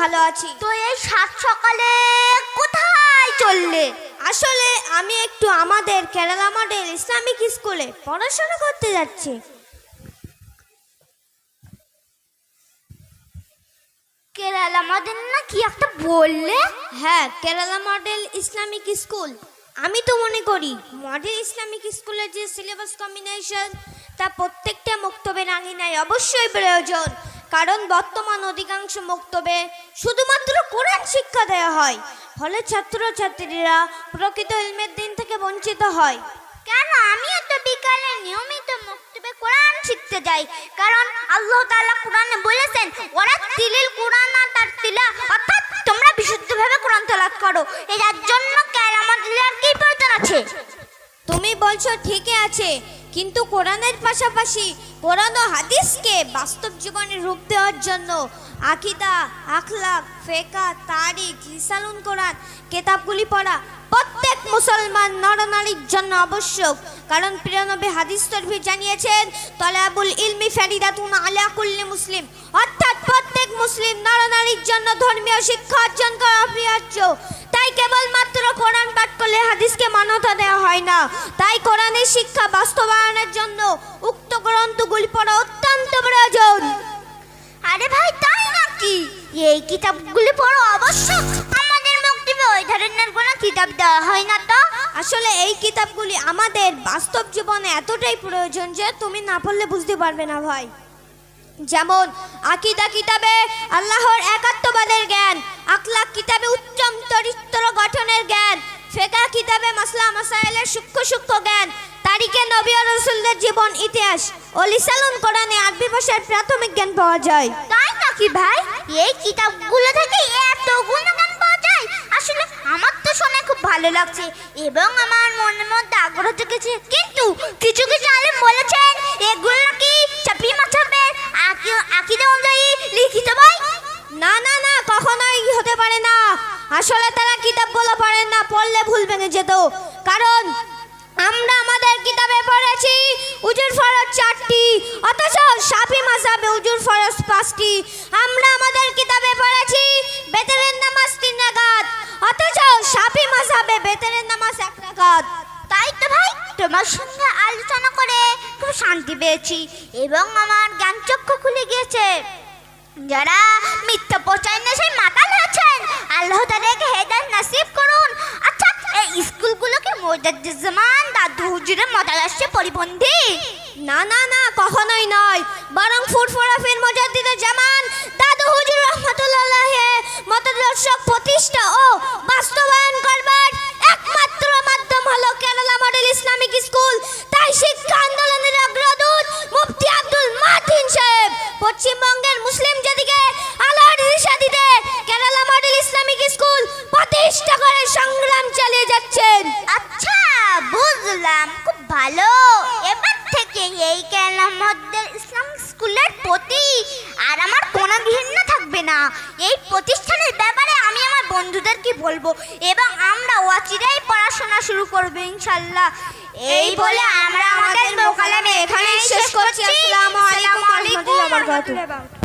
ভালো আছি। তো এই সাত সকালে কোথায় চললে? আসলে আমি একটু আমাদের কেরালা মডেল ইসলামিক স্কুলে পড়াশোনা করতে যাচ্ছি। কেরালা মডেল না কি একটা বললে? হ্যাঁ কেরালা মডেল ইসলামিক স্কুল। আমি তো মনে করি মডেল ইসলামিক স্কুলের যে সিলেবাস কম্বিনেশন তা প্রত্যেকটা মক্তবের আঙিনায় অবশ্যই প্রয়োজন। কারণ বর্তমান অধিকাংশ মক্তবে শুধুমাত্র কোরআন শিক্ষা দেওয়া হয়। ফলে ছাত্রছাত্রীরা প্রকৃত ইলমের দিন থেকে বঞ্চিত হয়। কেন? আমিও তো বিকালে নিয়মিত মক্তবে কোরআন শিখতে যাই। কারণ আল্লাহ তাআলা কোরআনে বলেছেন ওরা তিলিল কোরআন আর তার তিলা অর্থাৎ তোমরা বিশুদ্ধভাবে কোরআন তেলাওয়াত করো। এর জন্য কেরামত কি প্রয়োজন আছে? তুমি বলছো ঠিকই আছে কিন্তু কোরআনের পাশাপাশি কোরআন ও হাদিসকে বাস্তব জীবনে রূপ দেওয়ার জন্য আকিদা, আখলাক, ফেকা, তারিখ লিসালুন কোরআন, কেতাবগুলি পড়া প্রত্যেক মুসলমান নরনারীর জন্য আবশ্যক। কারণ প্রিয়নবী হাদিস তরফি জানিয়েছেন, তলাবুল ইলমি ফেরিদাতুন আলা কুল্লি মুসলিম। অর্থাৎ প্রত্যেক মুসলিম নরনারীর জন্য ধর্মীয় শিক্ষা অর্জন করা অপরিহার্য তাই কেবলমাত্র কোরআন পাঠ করলে হাদিসকে দেওয়া হয় না। তাই কোরআনের শিক্ষা বাস্তবায়নের জন্য উক্ত গ্রন্থগুলি পড়া অত্যন্ত প্রয়োজন। আরে ভাই, তাই নাকি? এই কিতাবগুলি পড়ো অবশ্যক আমাদের মক্তবে ওই ধরনের কোনো কিতাব দেওয়া হয় না তো। আসলে এই কিতাবগুলি আমাদের বাস্তব জীবনে এতটাই প্রয়োজন যে তুমি না পড়লে বুঝতে পারবে না ভাই। যেমন, আকিদা কিতাবে আল্লাহর একাত্মবাদের জ্ঞান, আখলাক কিতাবে উত্তম চরিত্র গঠনের জ্ঞান ফেকা কিতাবে মাসলা মাসাইলের সূক্ষ্ম সূক্ষ্ম জ্ঞান তারিখে নবী রসুলদের জীবন ইতিহাস ও লিসালুন কোরআনে আরবি ভাষার প্রাথমিক জ্ঞান পাওয়া যায়। তাই নাকি ভাই? এই কিতাবগুলো থেকে এত গুণগান পাওয়া যায়? আসলে আমার তো শুনে খুব ভালো লাগছে এবং আমার মনের মধ্যে আগ্রহ জেগেছে। কিন্তু কিছু কিছু আলেম বলেছেন এগুলো নাকি চাপি মাছাবের আকিদা অনুযায়ী লিখিত ভাই না না না কখনোই হতে পারে না আসলে তারা কিতাব বলা পারেন না, পড়লে ভুল ভেঙে যেত। কারণ আমরা আমাদের কিতাবে পড়েছি, উজুর ফরজ চারটি, অথচ সাফি মাসাবে উজুর ফরজ পাঁচটি। আমরা আমাদের কিতাবে পড়েছি বেতরের নামাজ তিন রাকাত, অথচ সাফি মাসাবে বেতরের নামাজ এক রাকাত। তাই তো ভাই, তোমার সঙ্গে আলোচনা করে খুব শান্তি পেয়েছি, এবং আমার জ্ঞান চক্ষু খুলে গিয়েছে। যারা মিথ্যা প্রচার নেশায় মাতাল হয়েছেন আল্লাহ তাদেরকে হেদায়ত নাসিব করুন। আচ্ছা এই স্কুলগুলোকে মোজাদ্দুজ্জামান দাদু হুজুরের মতাদর্শে পরিপন্থী? না না না, কখনোই নয়। বরং ফুরফুরা ফির মুজাদ্দিদুল জামান দাদু হুজুর রহমতুল্লাহ মতাদর্শ প্রতিষ্ঠা এবার এই এই মদ্দের ইসলাম স্কুলের প্রতি আর আমার কোনো ঘৃণা থাকবে না। এই প্রতিষ্ঠানের ব্যাপারে আমি আমার বন্ধুদেরকে বলব এবং আমরা অচিরেই পড়াশোনা শুরু করব ইনশাল্লাহ। এই বলে আমরা আমাদের মোকালামে এখানেই শেষ করছি। আসসালামু আলাইকুম ওয়া রাহমাতুল্লাহি ওয়া বারাকাতুহু।